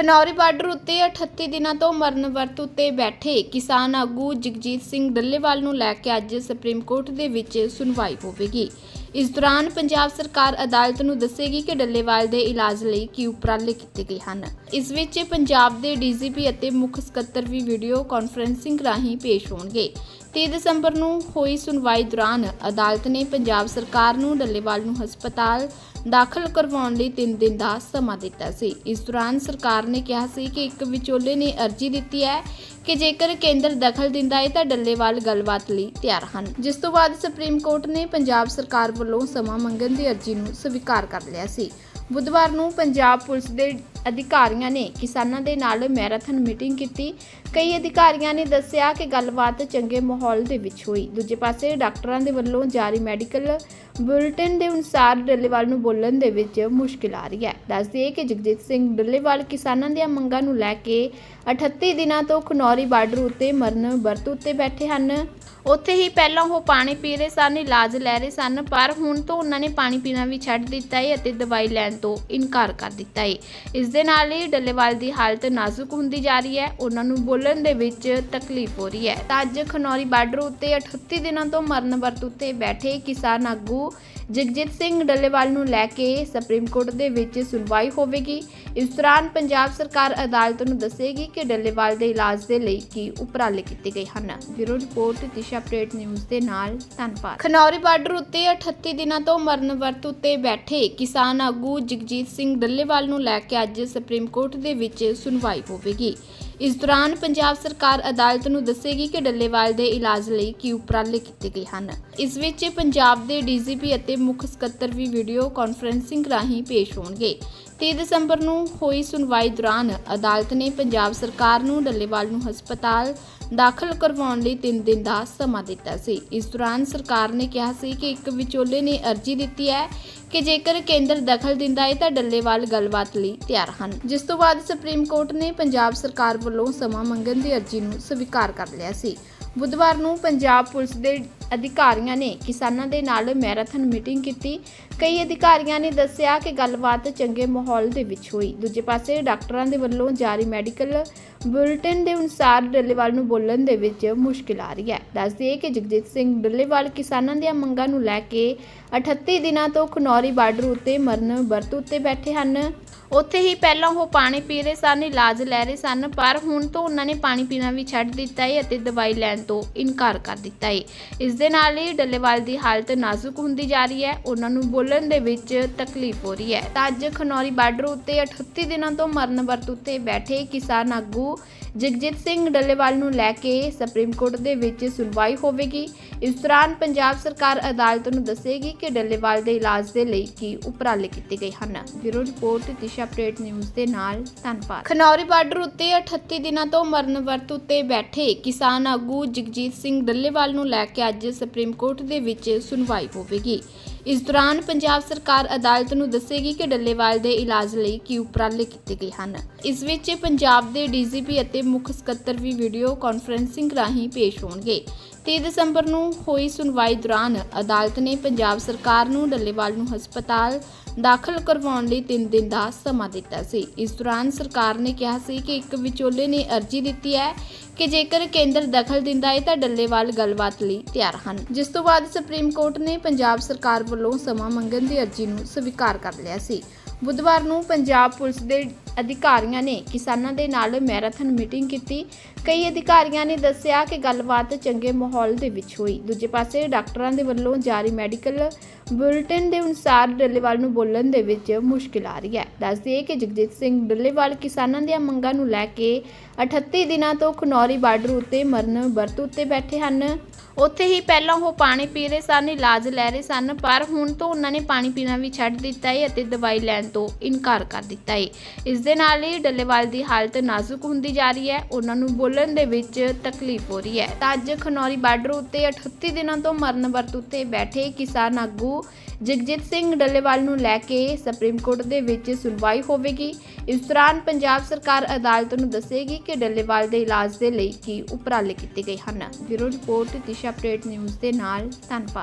Khanauri border ਉੱਤੇ 38 ਦਿਨਾਂ ਤੋਂ ਮਰਨ ਵਰਤ ਉੱਤੇ ਬੈਠੇ ਕਿਸਾਨ ਆਗੂ ਜਗਜੀਤ ਸਿੰਘ ਡੱਲੇਵਾਲ ਨੂੰ ਲੈ ਕੇ ਅੱਜ ਸੁਪਰੀਮ ਕੋਰਟ ਦੇ ਵਿੱਚ ਸੁਣਵਾਈ ਹੋਵੇਗੀ। ਇਸ ਦੌਰਾਨ ਪੰਜਾਬ ਸਰਕਾਰ ਅਦਾਲਤ ਨੂੰ ਦੱਸੇਗੀ ਕਿ ਡੱਲੇਵਾਲ ਦੇ ਇਲਾਜ ਲਈ ਕੀ ਉਪਰਾਲੇ ਕੀਤੇ ਗਏ ਹਨ। ਇਸ ਵਿੱਚ ਪੰਜਾਬ ਦੇ ਡੀਜੀਪੀ ਅਤੇ ਮੁੱਖ ਸਕੱਤਰ ਵੀ ਵੀਡੀਓ ਕਾਨਫਰੈਂਸਿੰਗ ਰਾਹੀਂ ਪੇਸ਼ ਹੋਣਗੇ। 30 ਦਸੰਬਰ ਨੂੰ ਹੋਈ ਸੁਣਵਾਈ ਦੌਰਾਨ ਅਦਾਲਤ ਨੇ ਪੰਜਾਬ ਸਰਕਾਰ ਨੂੰ ਡੱਲੇਵਾਲ ਨੂੰ ਹਸਪਤਾਲ ਦਾਖਲ ਕਰਵਾਉਣ ਲਈ 3 ਦਿਨ ਦਾ ਸਮਾਂ ਦਿੱਤਾ ਸੀ। ਇਸ ਦੌਰਾਨ ਸਰਕਾਰ ਨੇ ਕਿਹਾ ਸੀ ਕਿ ਇੱਕ ਵਿਚੋਲੇ ਨੇ ਅਰਜ਼ੀ ਦਿੱਤੀ ਹੈ ਕਿ ਜੇਕਰ ਕੇਂਦਰ ਦਖਲ ਦਿੰਦਾ ਹੈ ਤਾਂ ਡੱਲੇਵਾਲ ਗੱਲਬਾਤ ਲਈ ਤਿਆਰ ਹਨ। ਜਿਸ ਤੋਂ ਬਾਅਦ ਸੁਪਰੀਮ ਕੋਰਟ ਨੇ ਪੰਜਾਬ ਸਰਕਾਰ ਵੱਲੋਂ ਸਮਾਂ ਮੰਗਣ ਦੀ ਅਰਜ਼ੀ ਨੂੰ ਸਵੀਕਾਰ ਕਰ ਲਿਆ ਸੀ। ਬੁੱਧਵਾਰ ਨੂੰ ਪੰਜਾਬ ਪੁਲਿਸ ਦੇ ਅਧਿਕਾਰੀਆਂ ਨੇ ਕਿਸਾਨਾਂ ਦੇ ਨਾਲ ਮੈਰਾਥਨ ਮੀਟਿੰਗ ਕੀਤੀ। ਕਈ ਅਧਿਕਾਰੀਆਂ ਨੇ ਦੱਸਿਆ ਕਿ ਗੱਲਬਾਤ ਚੰਗੇ ਮਾਹੌਲ ਦੇ ਵਿੱਚ ਹੋਈ। ਦੂਜੇ ਪਾਸੇ ਡਾਕਟਰਾਂ ਦੇ ਵੱਲੋਂ ਜਾਰੀ ਮੈਡੀਕਲ ਬੁਲੇਟਿਨ ਦੇ ਅਨੁਸਾਰ ਡੱਲੇਵਾਲ ਨੂੰ ਬੋਲਣ ਦੇ ਵਿੱਚ ਮੁਸ਼ਕਿਲ ਆ ਰਹੀ ਹੈ। ਦੱਸ ਦਈਏ ਕਿ ਜਗਜੀਤ ਸਿੰਘ ਡੱਲੇਵਾਲ ਕਿਸਾਨਾਂ ਦੀਆਂ ਮੰਗਾਂ ਨੂੰ ਲੈ ਕੇ 38 ਦਿਨਾਂ ਤੋਂ ਖਨੌਰੀ ਬਾਰਡਰ ਉੱਤੇ ਮਰਨ ਵਰਤ ਉੱਤੇ ਬੈਠੇ ਹਨ। ਉੱਥੇ ਹੀ ਪਹਿਲਾਂ ਉਹ ਪਾਣੀ ਪੀ ਰਹੇ ਸਨ, ਇਲਾਜ ਲੈ ਰਹੇ ਸਨ, ਪਰ ਹੁਣ ਤੋਂ ਉਹਨਾਂ ਨੇ ਪਾਣੀ ਪੀਣਾ ਵੀ ਛੱਡ ਦਿੱਤਾ ਹੈ ਅਤੇ ਦਵਾਈ ਲੈਣ ਤੋਂ ਇਨਕਾਰ ਕਰ ਦਿੱਤਾ ਹੈ ਇਸ ਦੇ ਨਾਲ ਹੀ ਡੱਲੇਵਾਲ ਦੀ ਹਾਲਤ ਨਾਜ਼ੁਕ ਹੁੰਦੀ ਜਾ ਰਹੀ ਹੈ, ਉਹਨਾਂ ਨੂੰ ਬੋਲਣ ਦੇ ਵਿੱਚ ਤਕਲੀਫ ਹੋ ਰਹੀ ਹੈ। ਤਾਂ ਅੱਜ ਖਨੌਰੀ ਬਾਰਡਰ ਉੱਤੇ 38 ਦਿਨਾਂ ਤੋਂ ਮਰਨ ਵਰਤ ਉੱਤੇ ਬੈਠੇ ਕਿਸਾਨ ਆਗੂ ਜਗਜੀਤ ਸਿੰਘ ਡੱਲੇਵਾਲ ਨੂੰ ਲੈ ਕੇ ਸੁਪਰੀਮ ਕੋਰਟ ਦੇ ਵਿੱਚ ਸੁਣਵਾਈ ਹੋਵੇਗੀ। ਇਸ ਦੌਰਾਨ ਪੰਜਾਬ ਸਰਕਾਰ ਅਦਾਲਤ ਨੂੰ ਦੱਸੇਗੀ ਕਿ ਡੱਲੇਵਾਲ ਦੇ ਇਲਾਜ ਦੇ ਲਈ ਕੀ ਉਪਰਾਲੇ ਕੀਤੇ ਗਏ ਹਨ। Bureau report, Disha update news ਦੇ ਨਾਲ ਧੰਨਵਾਦ। ਖਨੌਰੀ ਬਾਰਡਰ ਉੱਤੇ 38 ਦਿਨਾਂ ਤੋਂ ਮਰਨ ਵਰਤ ਉੱਤੇ ਬੈਠੇ ਕਿਸਾਨ ਆਗੂ ਜਗਜੀਤ ਸਿੰਘ ਡੱਲੇਵਾਲ ਨੂੰ ਲੈ ਕੇ ਅੱਜ ਸੁਪਰੀਮ ਕੋਰਟ ਦੇ ਵਿੱਚ ਸੁਣਵਾਈ ਹੋਵੇਗੀ। ਇਸ ਦੌਰਾਨ ਪੰਜਾਬ ਸਰਕਾਰ ਅਦਾਲਤ ਨੂੰ ਦੱਸੇਗੀ ਕਿ ਡੱਲੇਵਾਲ ਦੇ ਇਲਾਜ ਲਈ ਕੀ ਉਪਰਾਲੇ ਕੀਤੇ ਗਏ ਹਨ। ਇਸ ਵਿੱਚ ਪੰਜਾਬ ਦੇ ਡੀਜੀਪੀ ਅਤੇ ਮੁੱਖ ਸਕੱਤਰ ਵੀ ਵੀਡੀਓ ਕਾਨਫਰੈਂਸਿੰਗ ਰਾਹੀਂ ਪੇਸ਼ ਹੋਣਗੇ। 30 ਦਸੰਬਰ ਨੂੰ ਹੋਈ ਸੁਣਵਾਈ ਦੌਰਾਨ ਅਦਾਲਤ ਨੇ ਪੰਜਾਬ ਸਰਕਾਰ ਨੂੰ ਡੱਲੇਵਾਲ ਨੂੰ ਹਸਪਤਾਲ ਦਾਖਲ ਕਰਵਾਉਣ ਲਈ 3 ਦਿਨ ਦਾ ਸਮਾਂ ਦਿੱਤਾ ਸੀ। ਇਸ ਦੌਰਾਨ ਸਰਕਾਰ ਨੇ ਕਿਹਾ ਸੀ ਕਿ ਇੱਕ ਵਿਚੋਲੇ ਨੇ ਅਰਜ਼ੀ ਦਿੱਤੀ ਹੈ ਕਿ ਜੇਕਰ ਕੇਂਦਰ ਦਖਲ ਦਿੰਦਾ ਹੈ ਤਾਂ ਡੱਲੇਵਾਲ ਗੱਲਬਾਤ ਲਈ ਤਿਆਰ ਹਨ। ਜਿਸ ਤੋਂ ਬਾਅਦ ਸੁਪਰੀਮ ਕੋਰਟ ਨੇ ਪੰਜਾਬ ਸਰਕਾਰ ਵੱਲੋਂ ਸਮਾਂ ਮੰਗਣ ਦੀ ਅਰਜ਼ੀ ਨੂੰ ਸਵੀਕਾਰ ਕਰ ਲਿਆ ਸੀ। ਬੁੱਧਵਾਰ ਨੂੰ ਪੰਜਾਬ ਪੁਲਿਸ ਦੇ ਅਧਿਕਾਰੀਆਂ ਨੇ ਕਿਸਾਨਾਂ ਦੇ ਨਾਲ ਮੈਰਾਥਨ ਮੀਟਿੰਗ ਕੀਤੀ। ਕਈ ਅਧਿਕਾਰੀਆਂ ਨੇ ਦੱਸਿਆ ਕਿ ਗੱਲਬਾਤ ਚੰਗੇ ਮਾਹੌਲ ਦੇ ਵਿੱਚ ਹੋਈ। ਦੂਜੇ ਪਾਸੇ ਡਾਕਟਰਾਂ ਦੇ ਵੱਲੋਂ ਜਾਰੀ ਮੈਡੀਕਲ ਬੁਲੇਟਿਨ ਦੇ ਅਨੁਸਾਰ ਡੱਲੇਵਾਲ ਨੂੰ ਬੋਲਣ ਦੇ ਵਿੱਚ ਮੁਸ਼ਕਿਲ ਆ ਰਹੀ ਹੈ। ਦੱਸ ਦਈਏ ਕਿ ਜਗਜੀਤ ਸਿੰਘ ਡੱਲੇਵਾਲ ਕਿਸਾਨਾਂ ਦੀਆਂ ਮੰਗਾਂ ਨੂੰ ਲੈ ਕੇ 38 ਦਿਨਾਂ ਤੋਂ ਖਨੌਰੀ ਬਾਰਡਰ ਉੱਤੇ ਮਰਨ ਵਰਤ ਉੱਤੇ ਬੈਠੇ ਹਨ। ਉੱਥੇ ਹੀ ਪਹਿਲਾਂ ਉਹ ਪਾਣੀ ਪੀ ਰਹੇ ਸਨ, ਇਲਾਜ ਲੈ ਰਹੇ ਸਨ, ਪਰ ਹੁਣ ਤੋਂ ਉਹਨਾਂ ਨੇ ਪਾਣੀ ਪੀਣਾ ਵੀ ਛੱਡ ਦਿੱਤਾ ਹੈ ਅਤੇ ਦਵਾਈ ਲੈਣ ਤੋਂ ਇਨਕਾਰ ਕਰ ਦਿੱਤਾ ਹੈ ਇਸ ਦੇ ਨਾਲ ਹੀ ਡੱਲੇਵਾਲ ਦੀ ਹਾਲਤ ਨਾਜ਼ੁਕ ਹੁੰਦੀ ਜਾ ਰਹੀ ਹੈ, ਉਹਨਾਂ ਨੂੰ ਬੋਲਣ ਦੇ ਵਿੱਚ ਤਕਲੀਫ ਹੋ ਰਹੀ ਹੈ। ਤਾਂ ਅੱਜ ਖਨੌਰੀ ਬਾਰਡਰ ਉੱਤੇ 38 ਦਿਨਾਂ ਤੋਂ ਮਰਨ ਵਰਤ ਉੱਤੇ ਬੈਠੇ ਕਿਸਾਨ ਆਗੂ ਜਗਜੀਤ ਸਿੰਘ ਡੱਲੇਵਾਲ ਨੂੰ ਲੈ ਕੇ ਸੁਪਰੀਮ ਕੋਰਟ ਦੇ ਵਿੱਚ ਸੁਣਵਾਈ ਹੋਵੇਗੀ। ਇਸ ਦੌਰਾਨ ਪੰਜਾਬ ਸਰਕਾਰ ਅਦਾਲਤ ਨੂੰ ਦੱਸੇਗੀ ਕਿ ਡੱਲੇਵਾਲ ਦੇ ਇਲਾਜ ਦੇ ਲਈ ਕੀ ਉਪਰਾਲੇ ਕੀਤੇ ਗਏ ਹਨ। Bureau report, Disha update news ਦੇ ਨਾਲ ਧੰਨਵਾਦ। ਖਨੌਰੀ ਬਾਰਡਰ ਉੱਤੇ 38 ਦਿਨਾਂ ਤੋਂ ਮਰਨ ਵਰਤ ਉੱਤੇ ਬੈਠੇ ਕਿਸਾਨ ਆਗੂ ਜਗਜੀਤ ਸਿੰਘ ਡੱਲੇਵਾਲ ਨੂੰ ਲੈ ਕੇ ਅੱਜ ਸੁਪਰੀਮ ਕੋਰਟ ਦੇ ਵਿੱਚ ਸੁਣਵਾਈ ਹੋਵੇਗੀ। ਇਸ ਦੌਰਾਨ ਪੰਜਾਬ ਸਰਕਾਰ ਅਦਾਲਤ ਨੂੰ ਦੱਸੇਗੀ ਕਿ ਡੱਲੇਵਾਲ ਦੇ ਇਲਾਜ ਲਈ ਕੀ ਉਪਰਾਲੇ ਕੀਤੇ ਗਏ ਹਨ। ਇਸ ਵਿੱਚ ਪੰਜਾਬ ਦੇ ਡੀਜੀਪੀ ਅਤੇ ਮੁੱਖ ਸਕੱਤਰ ਵੀ ਵੀਡੀਓ ਕਾਨਫਰੈਂਸਿੰਗ ਰਾਹੀਂ ਪੇਸ਼ ਹੋਣਗੇ। 30 ਦਸੰਬਰ ਨੂੰ ਹੋਈ ਸੁਣਵਾਈ ਦੌਰਾਨ ਅਦਾਲਤ ਨੇ ਪੰਜਾਬ ਸਰਕਾਰ ਨੂੰ ਡੱਲੇਵਾਲ ਨੂੰ ਹਸਪਤਾਲ ਦਾਖਲ ਕਰਵਾਉਣ ਲਈ 3 ਦਿਨ ਦਾ ਸਮਾਂ ਦਿੱਤਾ ਸੀ। ਇਸ ਦੌਰਾਨ ਸਰਕਾਰ ਨੇ ਕਿਹਾ ਸੀ ਕਿ ਇੱਕ ਵਿਚੋਲੇ ਨੇ ਅਰਜ਼ੀ ਦਿੱਤੀ ਹੈ ਕਿ ਜੇਕਰ ਕੇਂਦਰ ਦਖਲ ਦਿੰਦਾ ਹੈ ਤਾਂ ਡੱਲੇਵਾਲ ਗੱਲਬਾਤ ਲਈ ਤਿਆਰ ਹਨ। ਜਿਸ ਤੋਂ ਬਾਅਦ ਸੁਪਰੀਮ ਕੋਰਟ ਨੇ ਪੰਜਾਬ ਸਰਕਾਰ ਵੱਲੋਂ ਸਮਾਂ ਮੰਗਣ ਦੀ ਅਰਜ਼ੀ ਨੂੰ ਸਵੀਕਾਰ ਕਰ ਲਿਆ ਸੀ। ਬੁੱਧਵਾਰ ਨੂੰ ਪੰਜਾਬ ਪੁਲਿਸ ਦੇ ਅਧਿਕਾਰੀਆਂ ਨੇ ਕਿਸਾਨਾਂ ਦੇ ਨਾਲ ਮੈਰਾਥਨ ਮੀਟਿੰਗ ਕੀਤੀ। ਕਈ ਅਧਿਕਾਰੀਆਂ ਨੇ ਦੱਸਿਆ ਕਿ ਗੱਲਬਾਤ ਚੰਗੇ ਮਾਹੌਲ ਦੇ ਵਿੱਚ ਹੋਈ। ਦੂਜੇ ਪਾਸੇ ਡਾਕਟਰਾਂ ਦੇ ਵੱਲੋਂ ਜਾਰੀ ਮੈਡੀਕਲ ਬੁਲੇਟਿਨ ਦੇ ਅਨੁਸਾਰ ਡੱਲੇਵਾਲ ਨੂੰ ਬੋਲਣ ਦੇ ਵਿੱਚ ਮੁਸ਼ਕਿਲ ਆ ਰਹੀ ਹੈ। ਦੱਸ ਦਈਏ ਕਿ ਜਗਜੀਤ ਸਿੰਘ ਡੱਲੇਵਾਲ ਕਿਸਾਨਾਂ ਦੀਆਂ ਮੰਗਾਂ ਨੂੰ ਲੈ ਕੇ 38 ਦਿਨਾਂ ਤੋਂ ਖਨੌਰੀ ਬਾਰਡਰ ਉੱਤੇ ਮਰਨ ਵਰਤ ਉੱਤੇ ਬੈਠੇ ਹਨ। ਉੱਥੇ ਹੀ ਪਹਿਲਾਂ ਉਹ ਪਾਣੀ ਪੀ ਰਹੇ ਸਨ, ਇਲਾਜ ਲੈ ਰਹੇ ਸਨ, ਪਰ ਹੁਣ ਤੋਂ ਉਹਨਾਂ ਨੇ ਪਾਣੀ ਪੀਣਾ ਵੀ ਛੱਡ ਦਿੱਤਾ ਹੈ ਅਤੇ ਦਵਾਈ ਲੈਣ ਤੋਂ ਇਨਕਾਰ ਕਰ ਦਿੱਤਾ ਹੈ। ਇਸ ਦੇ ਨਾਲ ਹੀ ਡੱਲੇਵਾਲ ਦੀ ਹਾਲਤ ਨਾਜ਼ੁਕ ਹੁੰਦੀ ਜਾ ਰਹੀ ਹੈ, ਉਹਨਾਂ ਨੂੰ ਬੋਲਣ ਦੇ ਵਿੱਚ ਤਕਲੀਫ ਹੋ ਰਹੀ ਹੈ। ਤਾਂ ਅੱਜ ਖਨੌਰੀ ਬਾਰਡਰ ਉੱਤੇ 38 ਦਿਨਾਂ ਤੋਂ ਮਰਨ ਵਰਤ ਉੱਤੇ ਬੈਠੇ ਕਿਸਾਨ ਆਗੂ ਜਗਜੀਤ ਸਿੰਘ ਡੱਲੇਵਾਲ ਨੂੰ ਲੈ ਕੇ ਸੁਪਰੀਮ ਕੋਰਟ ਦੇ ਵਿੱਚ ਸੁਣਵਾਈ ਹੋਵੇਗੀ। ਇਸ ਦੌਰਾਨ ਪੰਜਾਬ ਸਰਕਾਰ ਅਦਾਲਤ ਨੂੰ ਦੱਸੇਗੀ ਕਿ ਡੱਲੇਵਾਲ ਦੇ ਇਲਾਜ ਦੇ ਲਈ ਕੀ ਉਪਰਾਲੇ ਕੀਤੇ ਗਏ ਹਨ। Bureau report, Disha update news ਦੇ ਨਾਲ, ਧੰਨਵਾਦ।